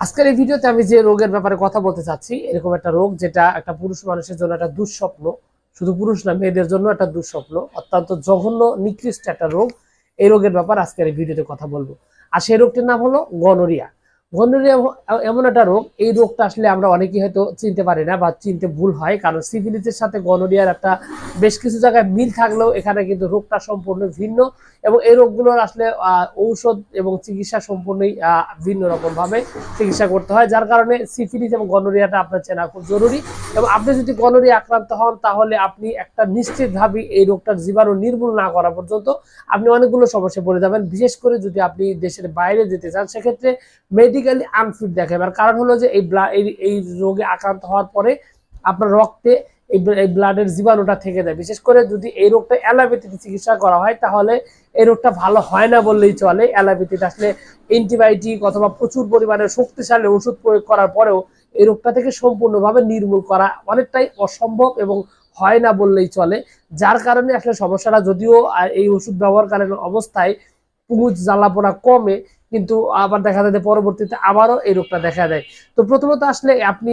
আজকের এই ভিডিওতে আমি যে রোগের ব্যাপারে কথা বলতে চাচ্ছি, এরকম একটা রোগ যেটা একটা পুরুষ মানুষের জন্য একটা দুঃস্বপ্ন। শুধু পুরুষ না, মেয়েদের জন্য একটা দুঃস্বপ্ন, অত্যন্ত জঘন্য, নিকৃষ্ট একটা রোগ। এই রোগের ব্যাপার আজকের এই ভিডিওতে কথা বলব। আর সেই রোগটির নাম হলো গনোরিয়া। গনোরিয়া এমন একটা রোগ, এই রোগটা আসলে আমরা অনেকেই হয়তো চিনতে পারি না বা চিনতে ভুল হয়। কারণ সিভিলিসের সাথে গনোরিয়ার একটা বেশ কিছু জায়গায় মিল থাকলেও এখানে কিন্তু রোগটা সম্পূর্ণ ভিন্ন এবং এই রোগগুলোর আসলে ঔষধ এবং চিকিৎসা সম্পূর্ণই ভিন্ন রকম ভাবে চিকিৎসা করতে হয়। যার কারণে সিফিলিস এবং গনোরিয়াটা আপনার চেনা খুব জরুরি এবং আপনি যদি গনোরিয়া আক্রান্ত হন, তাহলে আপনি একটা নিশ্চিতভাবে এই রোগটার জীবাণু নির্মূল না করা পর্যন্ত আপনি অনেকগুলো সমস্যা পড়ে যাবেন। বিশেষ করে যদি আপনি দেশের বাইরে যেতে চান, সেক্ষেত্রে মেডিকেলি আনফিট দেখাবার কারণ হলো যে এই- এই রোগে আক্রান্ত হওয়ার পরে আপনার রক্তে এই ব্লাডের জীবাণুটা থেকে যায়। বিশেষ করে যদি এই রোগটা অ্যালোপ্যাথিতে চিকিৎসা করা হয়, তাহলে এই রোগটা ভালো হয় না বললেই চলে। অ্যালোপ্যাথিতে আসলে অ্যান্টিবায়োটিক অথবা প্রচুর পরিমাণে শক্তিশালী ওষুধ প্রয়োগ করার পরেও এই রোগটা থেকে সম্পূর্ণভাবে নির্মূল করা অনেকটাই অসম্ভব এবং হয় না বললেই চলে। যার কারণে আসলে সমস্যাটা যদিও এই ওষুধ ব্যবহারকালীন অবস্থায় পুঁজ জ্বালাপোড়া কমে কিন্তু আবার দেখা যায় পরবর্তীতে আবারও এই রোগটা দেখা দেয়। তো প্রথমত আসলে আপনি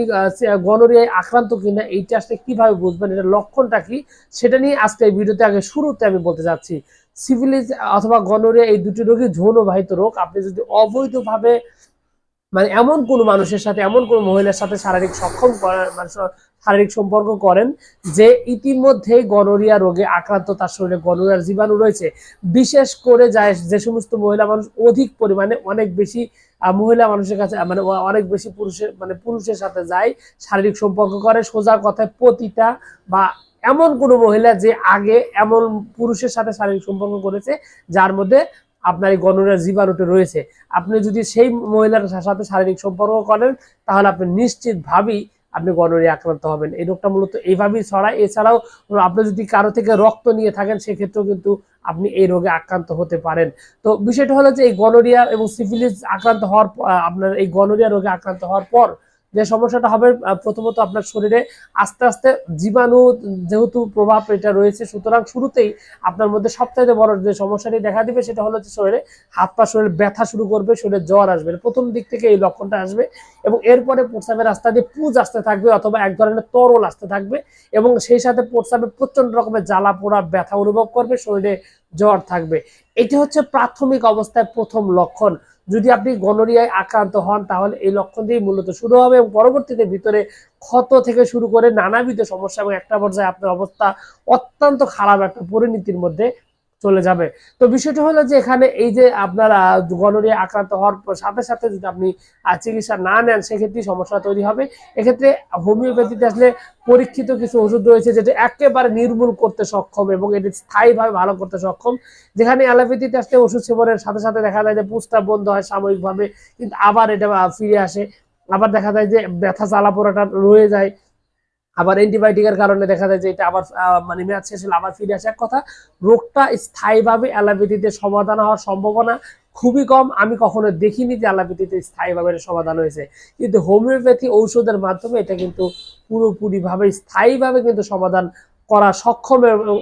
গনোরিয়ায় আক্রান্ত কিনা এইটা আসলে কীভাবে বুঝবেন এটা লক্ষণটা কি, সেটা নিয়ে আজকে এই ভিডিওতে আগে শুরুতে আমি বলতে চাচ্ছি। সিভিলিজ অথবা গনোরিয়া এই দুটি রোগই যৌনবাহিত রোগ। আপনি যদি অবৈধভাবে মানে এমন কোনো মানুষের সাথে, এমন কোনো মহিলার সাথে শারীরিক সক্ষম করার মানে শারীরিক সম্পর্ক করেন যে ইতিমধ্যেই গনোরিয়া রোগে আক্রান্ত, তার শরীরে গনোরিয়ার জীবাণু রয়েছে। বিশেষ করে যায় যে সমস্ত মহিলা মানুষ অধিক পরিমাণে অনেক বেশি মহিলা মানুষের কাছে মানে অনেক বেশি পুরুষের মানে পুরুষের সাথে যায়, শারীরিক সম্পর্ক করে, সোজা কথায় পতিতা বা এমন কোনো মহিলা যে আগে এমন পুরুষের সাথে শারীরিক সম্পর্ক করেছে, যার মধ্যে আপনার এই গনোরিয়ার জীবাণুটি রয়েছে। আপনি যদি সেই মহিলার সাথে শারীরিক সম্পর্ক করেন, তাহলে আপনি নিশ্চিতভাবেই আপনি গনোরিয়া আক্রান্ত হবেন। এই রোগটা মূলত এইভাবেই ছড়ায়। এছাড়াও, আপনি যদি কারও থেকে রক্ত নিয়ে থাকেন, সেক্ষেত্রেও কিন্তু আপনি এই রোগে আক্রান্ত হতে পারেন। তো বিষয়টা হলো যে এই গনোরিয়া এবং সিফিলিস আক্রান্ত হওয়ার আপনার এই গনোরিয়া রোগে আক্রান্ত হওয়ার পর যে সমস্যাটা হবে প্রথমত আপনার শরীরে আস্তে আস্তে জীবাণু যেহেতু প্রভাব এটা রয়েছে, সুতরাং শুরুতেই আপনার মধ্যে সবচাইতে বড় যে সমস্যাটি দেখা দিবে সেটা হলো যে শরীরে হাত পা, শরীরে ব্যথা শুরু করবে, শরীরে জ্বর আসবে। প্রথম দিক থেকে এই লক্ষণটা আসবে এবং এরপরে প্রস্রাবের রাস্তা দিয়ে পুজ আসতে থাকবে অথবা এক ধরনের তরল আসতে থাকবে এবং সেই সাথে প্রস্রাবে প্রচণ্ড রকমের জ্বালা পোড়া, ব্যথা অনুভব করবে, শরীরে জ্বর থাকবে। এটি হচ্ছে প্রাথমিক অবস্থায় প্রথম লক্ষণ। যদি আপনি গনোরিয়ায় আক্রান্ত হন, তাহলে এই লক্ষণ দিয়ে মূলত শুরু হবে এবং পরবর্তীতে ভিতরে ক্ষত থেকে শুরু করে নানাবিধ সমস্যা এবং একটা পর্যায়ে আপনার অবস্থা অত্যন্ত খারাপ একটা পরিণতির মধ্যে চলে যাবে। তো বিষয়টা হলো যে এখানে এই যে আপনার গনোরিয়া আক্রান্ত হওয়ার সাথে সাথে যদি আপনি চিকিৎসা না নেন সেক্ষেত্রে সমস্যা তৈরি হবে। এক্ষেত্রে হোমিওপ্যাথিতে আসলে পরীক্ষিত কিছু ওষুধ রয়েছে যেটা একেবারে নির্মূল করতে সক্ষম এবং এটি স্থায়ীভাবে ভালো করতে সক্ষম। যেখানে অ্যালোপ্যাথিতে আসলে ওষুধ সেবনের সাথে সাথে দেখা যায় যে পুষ্টা বন্ধ হয় সাময়িকভাবে, কিন্তু আবার এটা ফিরে আসে। আবার দেখা যায় যে ব্যথা জ্বালা পোড়াটা রয়ে যায়। আবার অ্যান্টিবায়োটিকের কারণে দেখা যায় যে এটা আবার মানে মেয়াদ শেষ হলে আবার ফিরে আসে। এক কথা, রোগটা স্থায়ীভাবে অ্যালোপ্যাথিতে সমাধান হওয়ার সম্ভাবনা খুবই কম। আমি কখনো দেখিনি যে অ্যালোপ্যাথিতে স্থায়ীভাবে সমাধান হয়েছে। কিন্তু হোমিওপ্যাথি ঔষধের মাধ্যমে এটা কিন্তু পুরোপুরিভাবে স্থায়ীভাবে কিন্তু সমাধান করা সক্ষম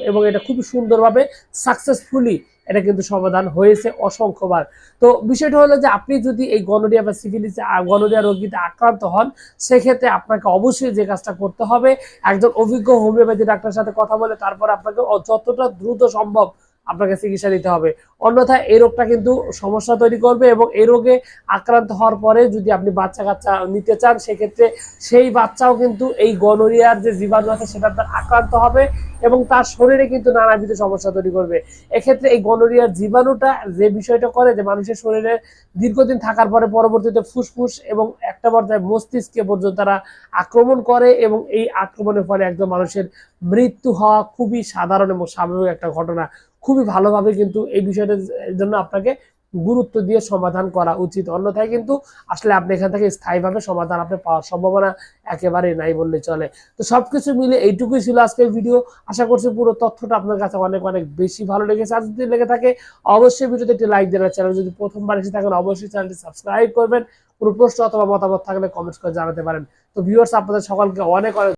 এবং- এটা খুব সুন্দরভাবে সাকসেসফুলি এটা কিন্তু সমাধান হয়েছে অসংখ্যবার। তো বিষয়টা হলো যে আপনি যদি এই গনোরিয়া বা সিভিলিস গনোরিয়া রোগীতে আক্রান্ত হন, সেক্ষেত্রে আপনাকে অবশ্যই যে কাজটা করতে হবে, একজন অভিজ্ঞ হোমিওপ্যাথি ডাক্তারের সাথে কথা বলে তারপর আপনাকে যতটা দ্রুত সম্ভব আপনাকে চিকিৎসা দিতে হবে। অন্যথায় এই রোগটা কিন্তু সমস্যা তৈরি করবে এবং এই রোগে আক্রান্ত হওয়ার পরে যদি আপনি বাচ্চা কাচ্চা নিতে চান, সেক্ষেত্রে সেই বাচ্চাও কিন্তু এই গনোরিয়ার যে জীবাণু আছে, সেটা তার আক্রান্ত হবে এবং তার শরীরে কিন্তু নানাবিধ সমস্যা তৈরি করবে। এক্ষেত্রে এই গনোরিয়ার জীবাণুটা যে বিষয়টা করে যে মানুষের শরীরে দীর্ঘদিন থাকার পরে পরবর্তীতে ফুসফুস এবং একটা পর্যায়ে মস্তিষ্কে পর্যন্ত তারা আক্রমণ করে এবং এই আক্রমণের ফলে একজন মানুষের মৃত্যু হওয়া খুবই সাধারণ এবং স্বাভাবিক একটা ঘটনা। খুবই ভালোভাবে কিন্তু এই বিষয়টার জন্য আপনাকে গুরুত্ব দিয়ে সমাধান করা উচিত। অন্যথায় কিন্তু আসলে আপনি এখান থেকে স্থায়ীভাবে সমাধান আপনি পাওয়ার সম্ভাবনা একেবারে নাই বললে চলে। তো সবকিছু মিলে এইটুকুই ছিল আজকের ভিডিও। আশা করছি পুরো তথ্যটা আপনার কাছে অনেক অনেক বেশি ভালো লেগেছে। আর যদি লেগে থাকে, অবশ্যই ভিডিওতে একটি লাইক দেওয়ার চ্যানেল যদি প্রথমবার এসে থাকেন, অবশ্যই চ্যানেলটি সাবস্ক্রাইব করবেন। কোনো প্রশ্ন অথবা মতামত থাকলে কমেন্টস করে জানাতে পারেন। তো ভিউয়ার্স আপনাদের সকলকে অনেক অনেক